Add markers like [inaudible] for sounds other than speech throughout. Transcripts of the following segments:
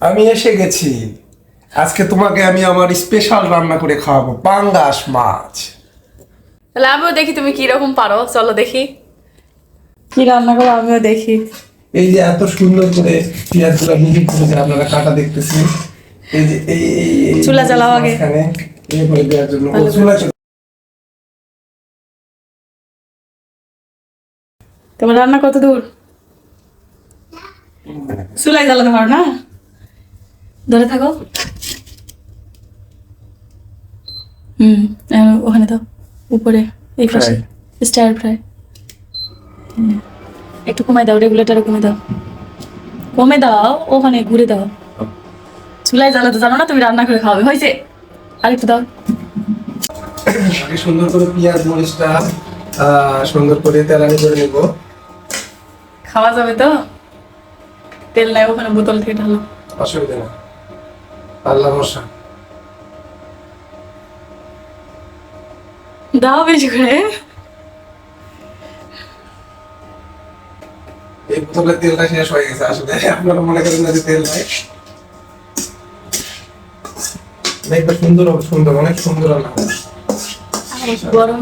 আমি এসে গেছি। আজকে তোমাকে আমি আমার স্পেশাল রান্না করে খাওয়াবো পাঙ্গাস মাছ। তাহলে আমিও দেখি তুমি কি রকম পারো চলো দেখি। কি রান্না করো আমিও দেখি। এই যে এত সুন্দর করে পেঁয়াজগুলো মিহি করে যে আপনারা কাটা দেখতেছেন। এই যে এই চুলা জ্বালাও আগে। এই করে দেওয়ার জন্য ও চুলা তোমার রান্না কত দূর? চুলাই জ্বালাতে পারো না? ধরে থাকো। হুম ওখানে দাও উপরে এই পাশে স্টার ফ্রাই একটু কমাই দাও রেগুলেটারে কমে দাও। কমে দাও ওখানে ঘুরে দাও। চুলাই জ্বালাতে জানো না তুমি রান্না করে খাওয়াবে হয়েছে? আর একটু দাও। আগে সুন্দর করে পেঁয়াজ মরিচটা আহ, সুন্দর করে তেলানি করে নেব। খাওয়া যাবে তো? তেল নাই ওখানে বোতল থেকে ঢালো। অসুবিধা না আল্লাহ বর্ষা দাও বেশি করে। এই বোতলের তেলটা শেষ হয়ে গেছে আসলে আপনারা মনে করেন না যে তেল নাই। সুন্দর হবে সুন্দর অনেক সুন্দর রান্না। গরম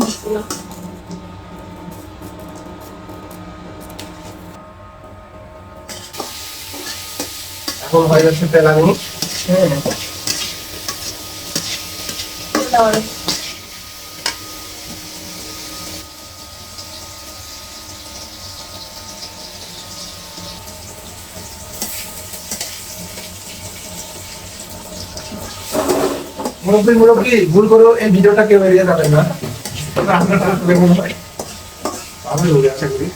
এখন হয়ে যাচ্ছে হ্যাঁ মুরব্বী মুরব্বী ভুল করো এই ভিডিওটা কেউ এড়িয়ে যাবে না। রান্নাটা আসলে মনে হয় হবে আশা করি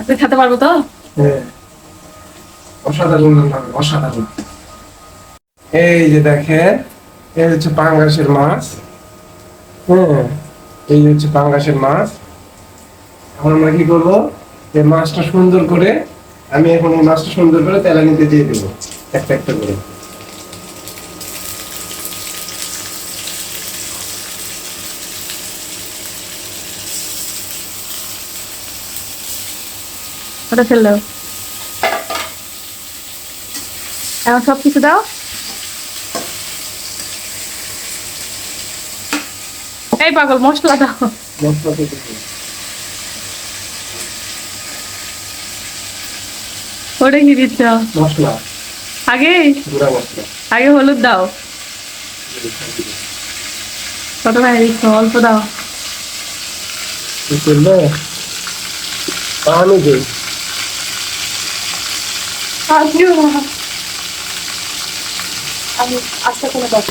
আপনি খেতে পারব তো? হ্যাঁ। অসাধারণ অসাধারণ। এই যে দেখেন, এই হচ্ছে পাঙ্গাসের মাছ। হ্যাঁ এই হচ্ছে পাঙ্গাসের মাছ। এখন আমরা কি করব? এই মাছটা সুন্দর করে, আমি এখন এই মাছটা সুন্দর করে তেলানিতে দিয়ে দেবো, একটা একটা করে। ওটা ফেল দাও। এখন সব কিছু দাও। এই পাগল মশলা দাও। মশলা ওটা কি দিচ্ছ? মশলা। আগে? আগে হলুদ দাও। কত ভাই দিচ্ছ অল্প দাও। কি করবে পানি আমি আস্তে করে দাও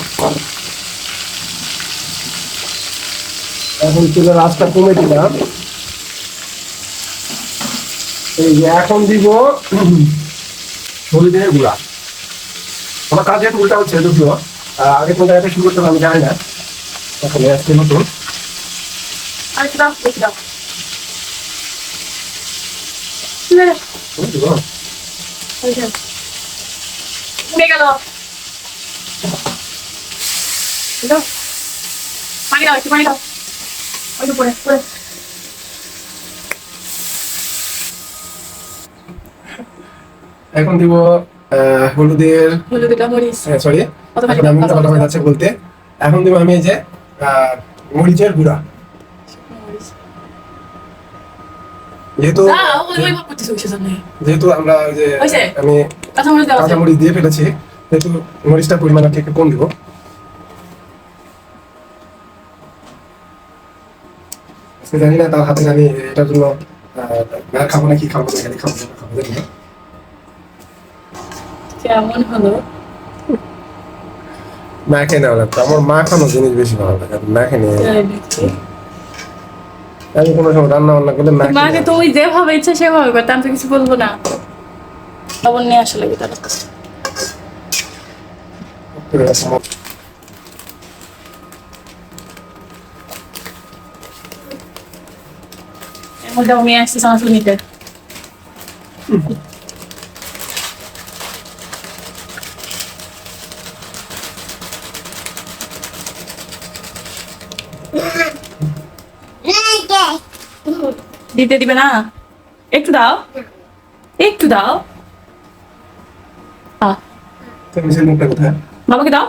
এখন চুলের রাস্তা কমে দিলাম। এই যে এখন দিব হলুদের গুঁড়া। আমার কাজ উল্টা হচ্ছে দুটো আগে কোন জায়গাটা শুরু করতে আমি জানি না। এখন আজকে নতুন। একটু দাও বেশি দাও? উড়ে গেল। পানি দাও একটু পানি দাও। ওই তো পড়ে পড়ে এখন দিব আহ, হলুদের সরি আমি হয়ে বলতে। এখন দিব আমি এই যে আহ, মরিচের গুঁড়া। যেহেতু? যেহেতু আমরা ওই যে আমি কাঁচা মরিচ দাও দিয়ে ফেলেছি যেহেতু মরিচটার পরিমাণ আর কি একটু কম দিব। জানি না তার হাতে আমি এটার জন্য না খাব না কি খাব না এখানে খাব না খাব জানি না। কেমন হলো? মা খেয়ে নেওয়া লাগতো আমার মা খানো জিনিস বেশি ভালো লাগে মা খেয়ে নিয়ে তাই নাকি? আমি কোনো সময় রান্না বান্না করলে মা মাকে তুমি যেভাবে ইচ্ছা সেভাবে করতে আমি তো কিছু বলব না। লবণ নিয়ে আসলে কি তার কাছে। এর মধ্যে আমি আসছি সামাসুল নিতে। দিতে দিবে না? একটু দাও। একটু দাও। বাবাকে দাও।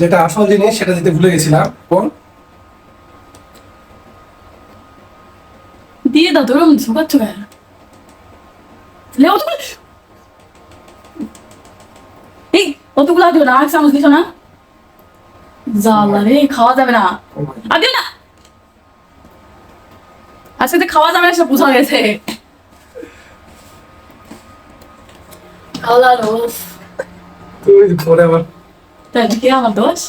যেটা আসল জিনিস সেটা দিতে ভুলে গেছিলাম। কোন? দিয়ে দাও তোর ঝুঁকাচ্ছ কেন? অতগুলো এই অতগুলো দিও না এক চামচ দিছো না? জালা রে খাওয়া যাবে না। আর দিও না। আজকে তো খাওয়া যাবে না সে বোঝা গেছে। আল্লাহ রোজ তুমি পরে আবার তাই কি আমার দোষ?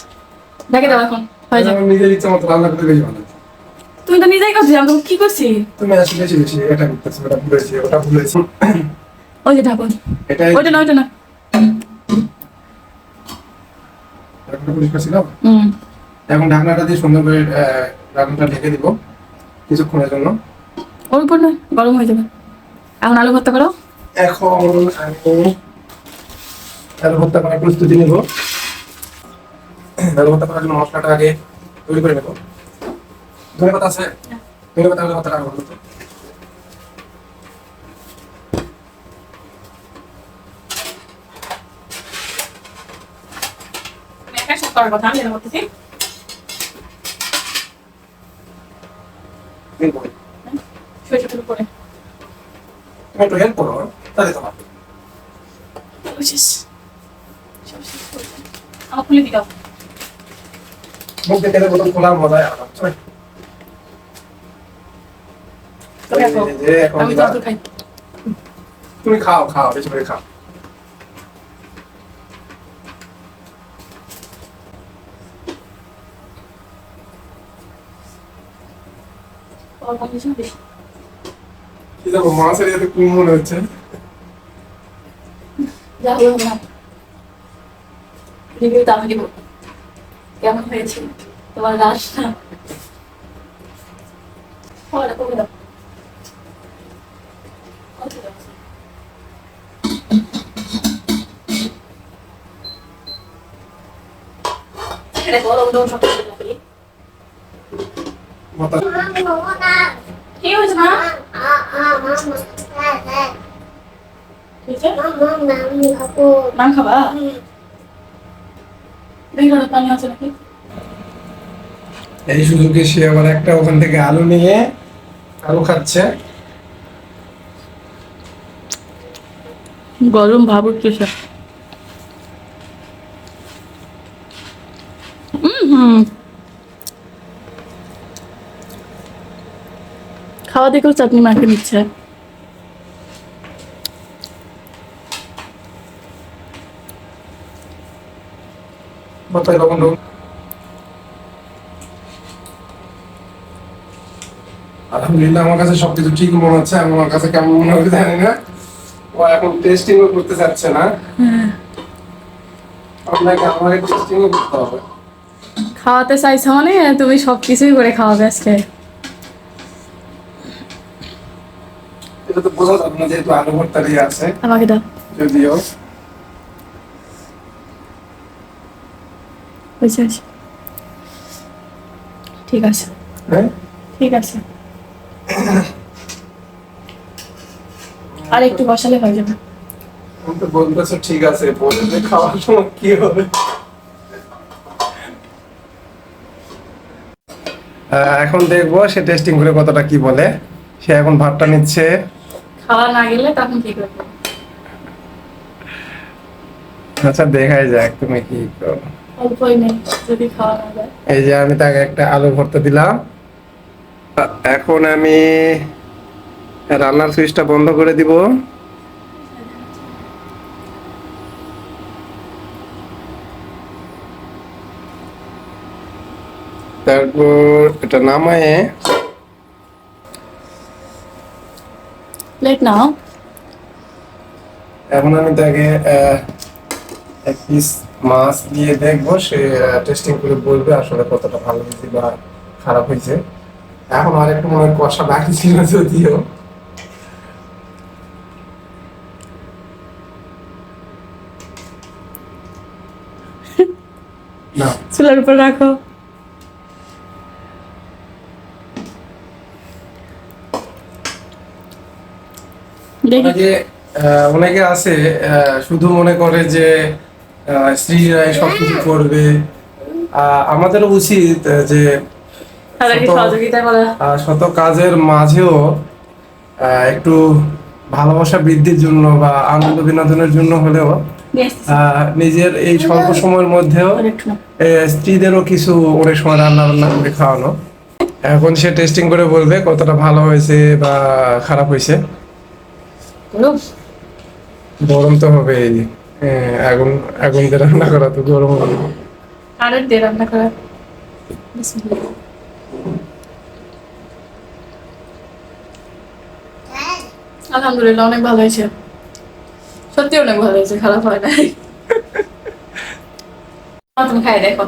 দেখে দাও এখন হয়ে যাবে। নিজের ইচ্ছা মতো রান্না করতে বেশি ভালো তুমি তো নিজেই করছি আমি কি করছি? তুমি আসলে বেশি বেশি এটা করতেছি ওটা ভুলেছি ওটা ভুলেছি। ওই যে ঠাকুর এটাই ওইটা না ওইটা না একটা পরিষ্কার ছিল এখন ঢাকনাটা দিয়ে সুন্দর করে রান্নাটা ঢেকে দিব কিছুক্ষণের জন্য। ওর উপর না গরম হয়ে যাবে। এখন আলু ভর্তা করো। এখন আমি আলু ভর্তা করার প্রস্তুতি নেব। আলু ভর্তা করার জন্য মশলাটা আগে তৈরি করে নেব। ধনে পাতা আছে? ধনে পাতা আলু ভর্তা রান্না করব তো। তুমি একা সব করার কথা আমি যেটা করতেছি তুমি বলো। সরিষা তেল করে তুমি একটু হেল্প করো তাহলে তোমার বুঝিস সব শেষ করে দে। আমার খুলে দিও মুখ দিয়ে তেলের বোতল খোলার মজাই আলাদা চলো। তুমি রাখো। এই যে এখন আমি তো দিবা। অত খাই তুমি খাও খাও বেশি করে খাও অল্প কিছু বেশি। কি জানো মাছের এতে কুম মনে হচ্ছে? যা হলো না রিভিউ তো আমি দিব কেমন হয়েছে? তোমার মা কি হয়েছে নাম খাবা দেখি পানি আছে নাকি এই সুযোগে সে আবার একটা ওখান থেকে আলু নিয়ে আলু খাচ্ছে গরম ভাব উঠতেছে খাওয়া দেখেও চাটনি মাখে নিচ্ছে। মাথায় লবণ দেবো আলহামদুলিল্লাহ আমার কাছে সবকিছু ঠিক মনে হচ্ছে আমার কাছে কেমন মনে হবে জানি না। ও এখন টেস্টিং করতে চাচ্ছে না। আপনাকে আমাকে টেস্টিং করতে হবে। খাওয়াতে চাইছো মানে তুমি সবকিছুই করে খাওয়াবে আজকে। এটা তো বোঝা যাবে না যেহেতু আলু ভর্তা আছে আমাকে দাও। যদিও। হয়েছে হয়েছে। ঠিক আছে। হ্যাঁ? ঠিক আছে। আর একটু বসালে হয়ে যাবে। আমি তো বলতেছো ঠিক আছে বলে খাওয়ার সময় কি হবে? আহ, এখন দেখব সে টেস্টিং করে কতটা কি বলে। সে এখন ভাতটা নিচ্ছে। খাওয়া না গেলে তখন কি করব? আচ্ছা দেখাই যাক তুমি কি করো। অল্পই নেই যদি খাওয়া না যায়। এই যে আমি তাকে একটা আলু ভর্তা দিলাম। এখন আমি রান্নার সুইচটা বন্ধ করে দিব। তারপর এটা নামায়ে প্লেট নাও এখন আমি তাকে এক পিস মাছ দিয়ে দেখব সে টেস্টিং করে বলবে আসলে কতটা ভালো হয়েছে বা খারাপ হয়েছে। এখন আর একটু মনে কষা বাকি ছিল যদিও। না। চুলার উপর রাখো। অনেকে অনেকে আছে শুধু মনে করে যে স্ত্রীরাই সবকিছু করবে। আহ, আমাদেরও উচিত যে শত- কাজের মাঝেও একটু ভালোবাসা বৃদ্ধির জন্য বা আনন্দ বিনোদনের জন্য হলেও নিজের এই স্বল্প সময়ের মধ্যেও স্ত্রীদেরও কিছু অনেক সময় রান্না বান্না করে খাওয়ানো। এখন সে টেস্টিং করে বলবে কতটা ভালো হয়েছে বা খারাপ হয়েছে। গরম তো হবে আগুন আগুন দিয়ে রান্না করা তো গরম হবে কারেন্ট দিয়ে রান্না করা। আলহামদুলিল্লাহ অনেক ভালো হয়েছে। সত্যি অনেক ভালো হয়েছে খারাপ হয় নাই। [laughs] তুমি খাই দেখো।